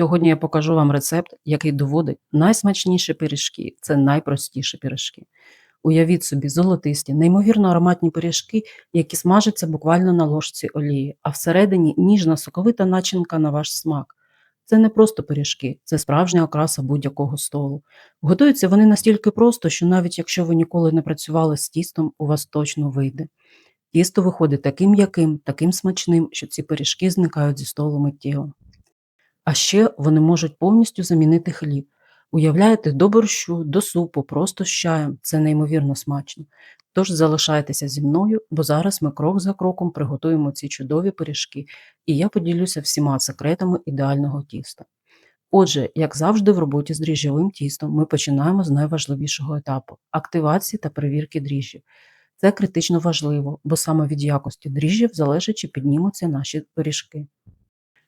Сьогодні я покажу вам рецепт, який доводить найсмачніші пиріжки це найпростіші пиріжки. Уявіть собі золотисті, неймовірно ароматні пиріжки, які смажаться буквально на ложці олії, а всередині ніжна соковита начинка на ваш смак. Це не просто пиріжки, це справжня окраса будь-якого столу. Готуються вони настільки просто, що навіть якщо ви ніколи не працювали з тістом, у вас точно вийде. Тісто виходить таким м'яким, таким смачним, що ці пиріжки зникають зі столу миттєво. А ще вони можуть повністю замінити хліб. Уявляєте, до борщу, до супу, просто з чаєм. Це неймовірно смачно. Тож залишайтеся зі мною, бо зараз ми крок за кроком приготуємо ці чудові пиріжки, і я поділюся всіма секретами ідеального тіста. Отже, як завжди в роботі з дріжджовим тістом, ми починаємо з найважливішого етапу активації та перевірки дріжджів. Це критично важливо, бо саме від якості дріжджів залежить, чи піднімуться наші пиріжки.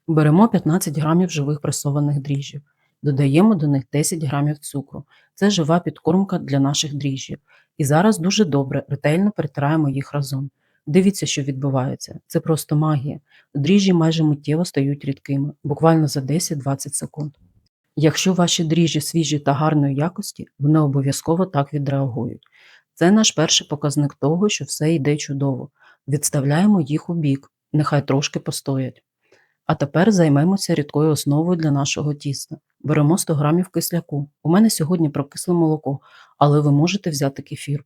Беремо 15 грамів живих пресованих дріжджів, додаємо до них 10 грамів цукру. Це жива підкормка для наших дріжджів. І зараз дуже добре, ретельно перетираємо їх разом. Дивіться, що відбувається. Це просто магія. Дріжджі майже миттєво стають рідкими, буквально за 10-20 секунд. Якщо ваші дріжджі свіжі та гарної якості, вони обов'язково так відреагують. Це наш перший показник того, що все йде чудово. Відставляємо їх у бік, нехай трошки постоять. А тепер займемося рідкою основою для нашого тіста. Беремо 100 грамів кисляку. У мене сьогодні прокисле молоко, але ви можете взяти кефір.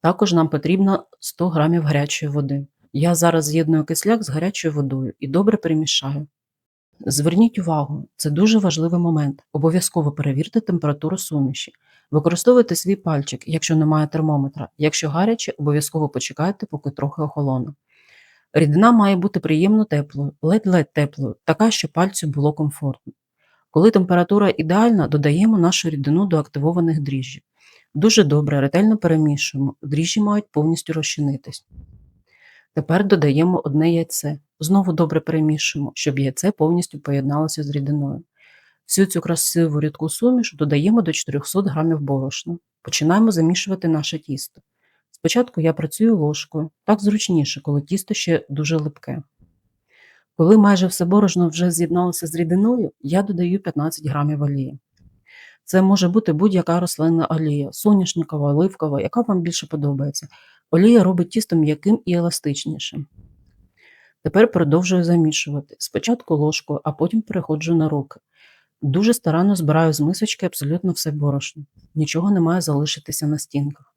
Також нам потрібно 100 грамів гарячої води. Я зараз з'єдную кисляк з гарячою водою і добре перемішаю. Зверніть увагу, це дуже важливий момент. Обов'язково перевірте температуру суміші. Використовуйте свій пальчик, якщо немає термометра. Якщо гаряче, обов'язково почекайте, поки трохи охолоне. Рідина має бути приємно теплою, ледь-ледь теплою, така, щоб пальцю було комфортно. Коли температура ідеальна, додаємо нашу рідину до активованих дріжджів. Дуже добре, ретельно перемішуємо, дріжджі мають повністю розчинитись. Тепер додаємо одне яйце. Знову добре перемішуємо, щоб яйце повністю поєдналося з рідиною. Всю цю красиву рідку суміш додаємо до 400 г борошна. Починаємо замішувати наше тісто. Спочатку я працюю ложкою, так зручніше, коли тісто ще дуже липке. Коли майже все борошно вже з'єдналося з рідиною, я додаю 15 грамів олії. Це може бути будь-яка рослинна олія, соняшникова, оливкова, яка вам більше подобається. Олія робить тісто м'яким і еластичнішим. Тепер продовжую замішувати. Спочатку ложкою, а потім переходжу на руки. Дуже старанно збираю з мисочки абсолютно все борошно. Нічого не має залишитися на стінках.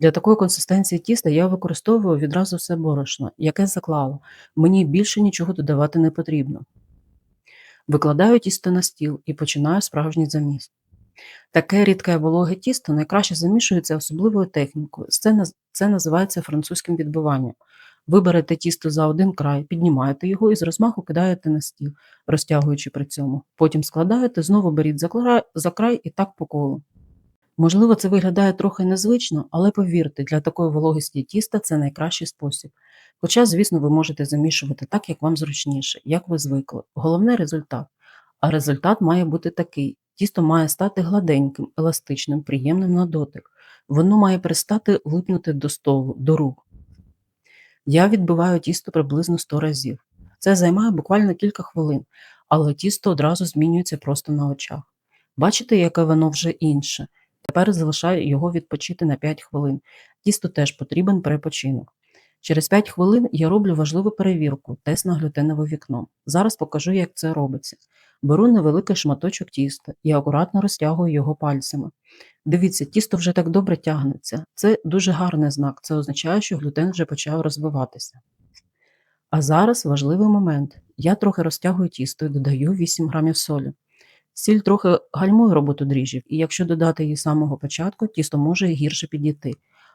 Для такої консистенції тіста я використовую відразу все борошно, яке заклала. Мені більше нічого додавати не потрібно. Викладаю тісто на стіл і починаю справжній заміс. Таке рідке вологе тісто найкраще замішується особливою технікою. Це, це називається французьким відбиванням. Ви берете тісто за один край, піднімаєте його і з розмаху кидаєте на стіл, розтягуючи при цьому. Потім складаєте, знову беріть за край і так по колу. Можливо, це виглядає трохи незвично, але повірте, для такої вологості тіста це найкращий спосіб. Хоча, звісно, ви можете замішувати так, як вам зручніше, як ви звикли. Головне результат. А результат має бути такий: тісто має стати гладеньким, еластичним, приємним на дотик. Воно має перестати липнути до столу, до рук. Я відбиваю тісто приблизно 100 разів. Це займає буквально кілька хвилин, але тісто одразу змінюється просто на очах. Бачите, яке воно вже інше. Тепер залишаю його відпочити на 5 хвилин. Тісто теж потрібен перепочинок. Через 5 хвилин я роблю важливу перевірку, тест на глютенове вікно. Зараз покажу, як це робиться. Беру невеликий шматочок тіста і акуратно розтягую його пальцями. Дивіться, тісто вже так добре тягнеться. Це дуже гарний знак, це означає, що глютен вже почав розвиватися. А зараз важливий момент. Я трохи розтягую тісто і додаю 8 грамів солі. Сіль трохи гальмує роботу дріжджів, і якщо додати її з самого початку, тісто може гірше підійти,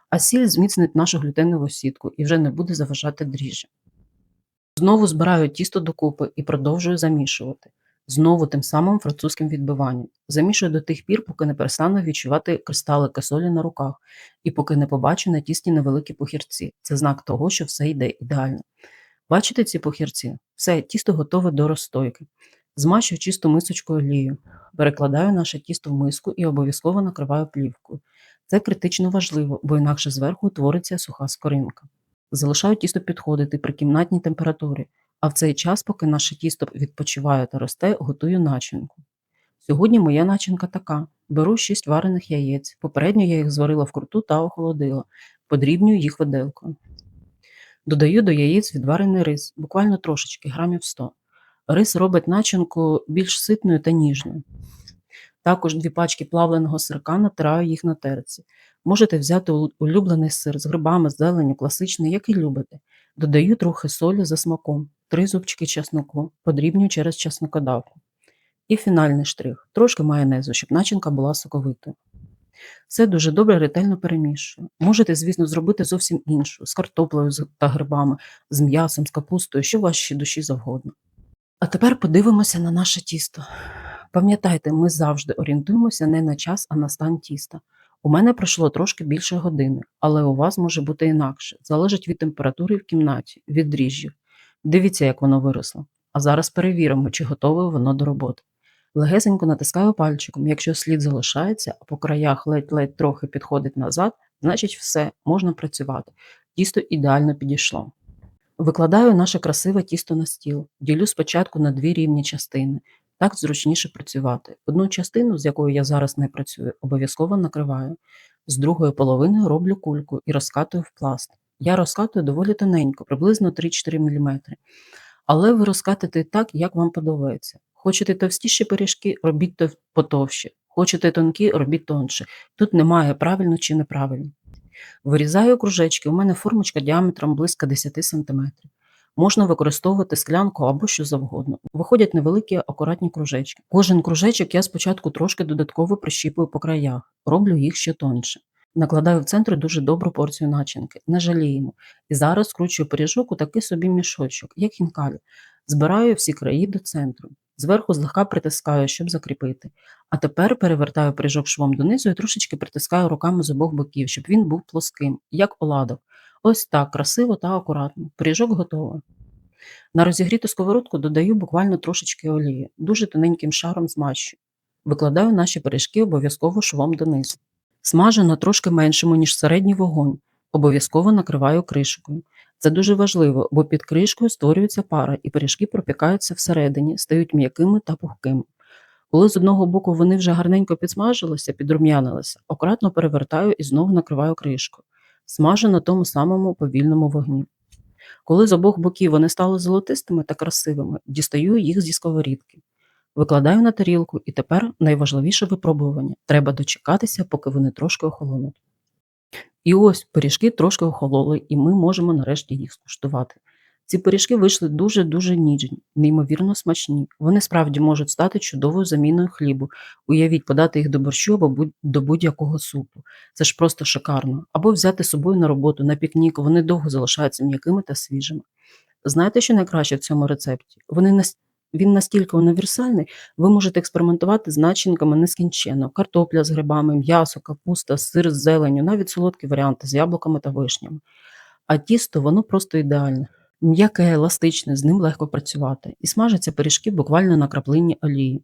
а сіль зміцнить нашу глютенову сітку і вже не буде заважати дріжджі. Знову збираю тісто докупи і продовжую замішувати. Знову тим самим французьким відбиванням. Замішую до тих пір, поки не перестану відчувати кристалики солі на руках, і поки не побачу на тісті невеликі похірці. Це знак того, що все йде ідеально. Бачите ці похірці? Все, тісто готове до розстойки. Змащую чисту мисочку олією, перекладаю наше тісто в миску і обов'язково накриваю плівкою. Це критично важливо, бо інакше зверху утвориться суха скоринка. Залишаю тісто підходити при кімнатній температурі. А в цей час, поки наше тісто відпочиває та росте, готую начинку. Сьогодні моя начинка така: беру 6 варених яєць. Попередньо я їх зварила вкруту та охолодила, подрібнюю їх виделкою. Додаю до яєць відварений рис, буквально трошечки, грамів 100. Рис робить начинку більш ситною та ніжною. Також дві пачки плавленого сирка натираю їх на терці. Можете взяти улюблений сир з грибами, зеленню, класичний, який любите. Додаю трохи солі за смаком, три зубчики чесноку, подрібнюю через чеснокодавку. І фінальний штрих трошки майонезу, щоб начинка була соковитою. Все дуже добре ретельно перемішую. Можете, звісно, зробити зовсім іншу з картоплею та грибами, з м'ясом, з капустою, що вашій душі завгодно. А тепер подивимося на наше тісто. Пам'ятайте, ми завжди орієнтуємося не на час, а на стан тіста. У мене пройшло трошки більше години, але у вас може бути інакше. Залежить від температури в кімнаті, від дріжджів. Дивіться, як воно виросло. А зараз перевіримо, чи готове воно до роботи. Легесенько натискаю пальчиком. Якщо слід залишається, а по краях ледь-ледь трохи підходить назад, значить все, можна працювати. Тісто ідеально підійшло. Викладаю наше красиве тісто на стіл. Ділю спочатку на дві рівні частини. Так зручніше працювати. Одну частину, з якою я зараз не працюю, обов'язково накриваю. З другої половини роблю кульку і розкатую в пласт. Я розкатую доволі тоненько, приблизно 3-4 мм. Але ви розкатите так, як вам подобається. Хочете товстіші пиріжки, робіть тов- потовще. Хочете тонкі, робіть тонше. Тут немає правильно чи неправильно. Вирізаю кружечки. У мене формочка діаметром близько 10 см. Можна використовувати склянку або що завгодно. Виходять невеликі акуратні кружечки. Кожен кружечок я спочатку трошки додатково прищіпую по краях, роблю їх ще тонше. Накладаю в центр дуже добру порцію начинки, не жаліємо. І зараз скручую пиріжок у такий собі мішочок, як хінкалі. Збираю всі краї до центру. Зверху злегка притискаю, щоб закріпити. А тепер перевертаю пиріжок швом донизу і трошечки притискаю руками з обох боків, щоб він був плоским, як оладок. Ось так, красиво та акуратно. Пиріжок готовий. На розігріту сковородку додаю буквально трошечки олії, дуже тоненьким шаром змащую. Викладаю наші пиріжки обов'язково швом донизу. Смажу на трошки меншому, ніж середній вогонь. Обов'язково накриваю кришкою. Це дуже важливо, бо під кришкою створюється пара, і пиріжки пропікаються всередині, стають м'якими та пухкими. Коли з одного боку вони вже гарненько підсмажилися, підрум'янилися, акуратно перевертаю і знову накриваю кришкою. Смажу на тому самому повільному вогні. Коли з обох боків вони стали золотистими та красивими, дістаю їх зі сковорідки. Викладаю на тарілку, і тепер найважливіше випробування. Треба дочекатися, поки вони трошки охолонуть. І ось пиріжки трошки охололи, і ми можемо нарешті їх скуштувати. Ці пиріжки вийшли дуже-дуже ніжні, неймовірно смачні. Вони справді можуть стати чудовою заміною хлібу. Уявіть, подати їх до борщу або будь- до будь-якого супу. Це ж просто шикарно. Або взяти з собою на роботу, на пікнік, вони довго залишаються м'якими та свіжими. Знаєте, що найкраще в цьому рецепті? Вони. Він настільки універсальний, ви можете експериментувати з начинками нескінченно: картопля з грибами, м'ясо, капуста, сир з зеленню, навіть солодкі варіанти з яблуками та вишнями. А тісто воно просто ідеальне. М'яке, еластичне, з ним легко працювати. І смажаться пиріжки буквально на краплині олії.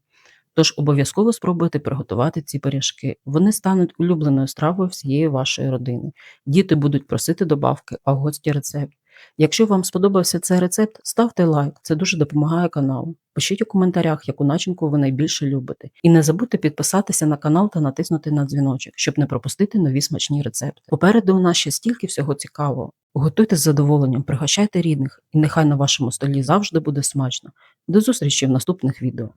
Тож обов'язково спробуйте приготувати ці пиріжки. Вони стануть улюбленою стравою всієї вашої родини. Діти будуть просити добавки, а гості рецепт. Якщо вам сподобався цей рецепт, ставте лайк, це дуже допомагає каналу. Пишіть у коментарях, яку начинку ви найбільше любите. І не забудьте підписатися на канал та натиснути на дзвіночок, щоб не пропустити нові смачні рецепти. Попереду у нас ще стільки всього цікавого. Готуйте з задоволенням, пригощайте рідних, і нехай на вашому столі завжди буде смачно. До зустрічі в наступних відео.